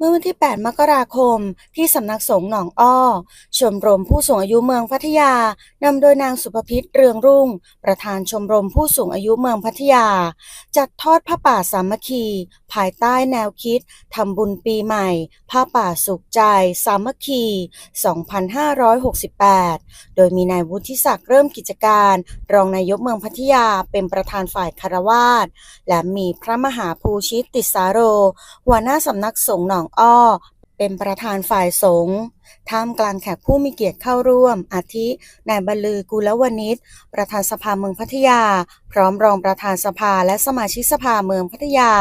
เมื่อวันที่ 8 มกราคม ที่สำนักสงฆ์หนองอ้อ ชมรมผู้สูงอายุเมืองพัทยา นำโดยนางสุภพิษเรืองรุ่ง ประธานชมรมผู้สูงอายุเมืองพัทยา จัดทอดผ้าป่าสามัคคี ภายใต้แนวคิดทำบุญปีใหม่ ผ้าป่าสุขใจ สามัคคี 2568 โดยมีนายวุฒิศักดิ์เริ่มกิจการ รองนายกเมืองพัทยาเป็นประธานฝ่ายคารวาสและมีพระมหาภูชิตติสาโรหัวหน้าสำนักสงฆ์หนองอ้อ เป็นประธานฝ่ายสงฆ์ท่ามกลางแขกผู้มีเกียรติเข้าร่วม อาทินายบรรลือกุลวณิชประธานสภาเมืองพัทยา พร้อมรองประธานสภาและสมาชิกสภาเมืองพัทยา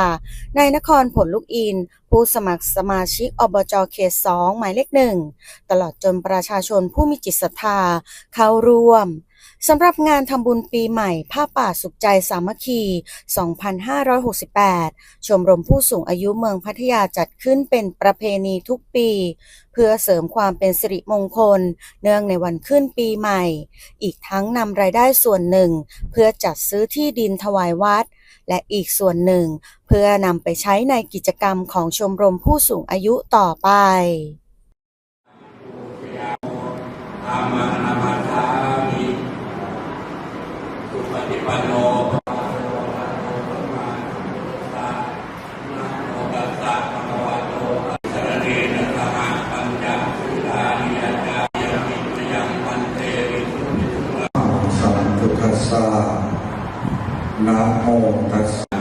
นายนครผลลูกอิน ผู้สมัครสมาชิกอบจเขต2หมายเลขหนึ่ง ตลอดจนประชาชนผู้มีจิตศรัทธาเข้าร่วม สำหรับงานทำบุญปีใหม่ ผ้าป่าสุขใจสามัคคี 2568 ชมรมผู้สูงอายุเมืองพัทยาจัดขึ้นเป็นประเพณีทุกปี เพื่อเสริมความเป็นสิริมงคล เนื่องในวันขึ้นปีใหม่ อีกทั้งนำรายได้ส่วนหนึ่ง เพื่อจัดซื้อที่ดินถวายวัด และอีกส่วนหนึ่ง เพื่อนำไปใช้ในกิจกรรมของชมรมผู้สูงอายุต่อไป ปฏิปันโนภะคะวะโตอะระหะโตสัมมาสัมพุทธัสสะนะโมตัสสะภะคะวะโตอะระหะโตสัมมาสัมพุทธัสสะสุลานิยจายามิตยังวันเตวิสุทธิสุขะ สัมพุทธัสสะนะโมตัสสะ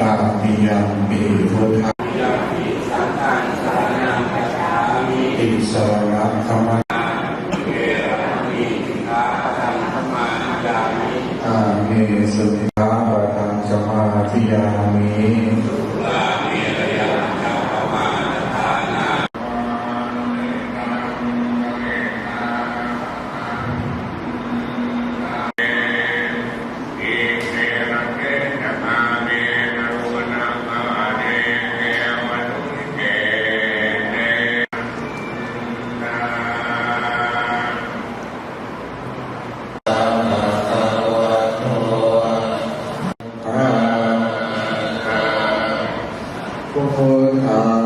ตาปิยังปิพุทธะ ติสรณะธรรมะอาเมสุนิทา Oh.